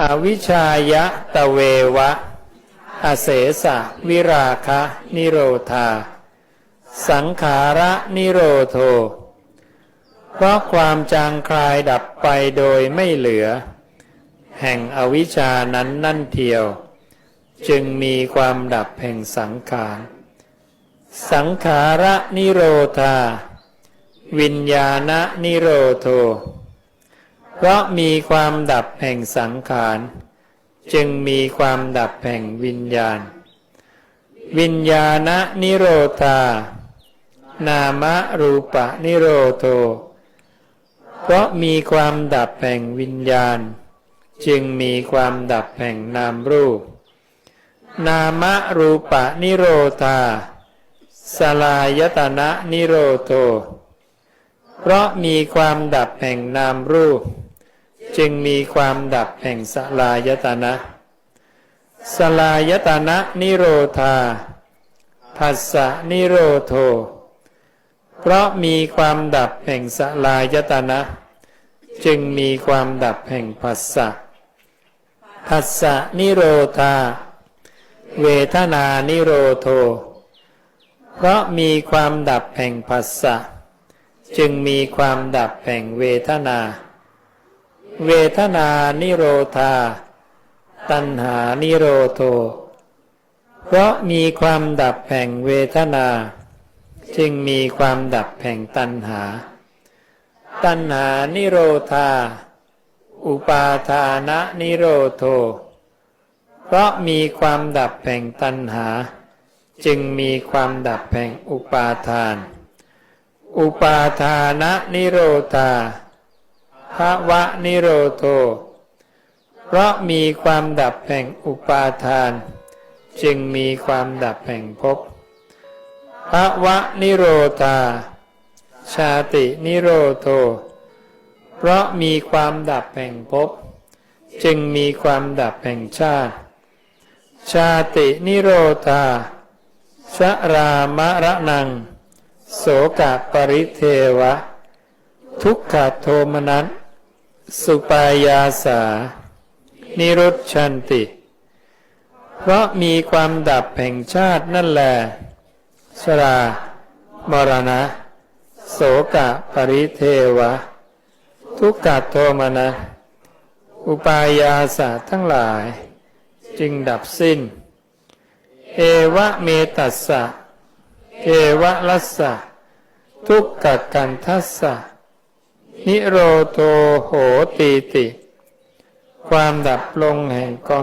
อวิชายะตะเววะ อเสสะวิราคะ นิโรธา สังขาระนิโรโท เพราะความจางคลายดับไปโดยไม่เหลือ แห่งอวิชานั้นนั่นเทียว จึงมีความดับแห่งสังขารสังขาระนิโรธา วิญญาณนิโรโท เพราะมีความดับแห่งสังขาร จึงมีความดับแห่งวิญญาณ วิญญาณนิโรธานามรูปะนิโรโทเพราะมีความดับแห่งวิญญาณ จึงมีความดับแห่งนามรูป นามรูปะนิโรธาสลายตนะนิโรโทเพราะมีความดับแห่งนามรูป จึงมีความดับแห่งสลายตนะ สลายตนะนิโรธาภัสสะนิโรโท เพราะมีความดับแห่งสลายตนะ จึงมีความดับแห่งภัสสะภัสสะนิโรธา เวทนานิโรโท เพราะมีความดับแห่งภัสสะ จึงมีความดับแห่งเวทนา เวทนานิโรธา ตัณหานิโรโท เพราะมีความดับแห่งเวทนา จึงมีความดับแห่งตัณหา ตัณหานิโรธา อุปาทานะนิโรโท เพราะมีความดับแห่งตัณหา จึงมีความดับแห่งอุปาทาน อุปาทานะนิโรธา ภาวะนิโรโทเพราะมีความดับแห่งอุปาทาน จึงมีความดับแห่งภพภาวะนิโรธา ชาตินิโรโทเพราะมีความดับแห่งภพจึงมีความดับแห่งชาติ ชาตินิโรธาชรามระนัง โสกะปริเทวะ ทุกขโทมนัส สุปายาสา นิรุชชันติ เพราะมีความดับแห่งชาตินั่นแหละชรามรณะ โสกะปริเทวะ ทุกขโทมนัสอุปายาสาทั้งหลาย จึงดับสิ้น เอวะเมตัสสะเอวะลัสสะทุกขกันทัสสะ นิโรโตโหติติ ความดับลงแห่งกอง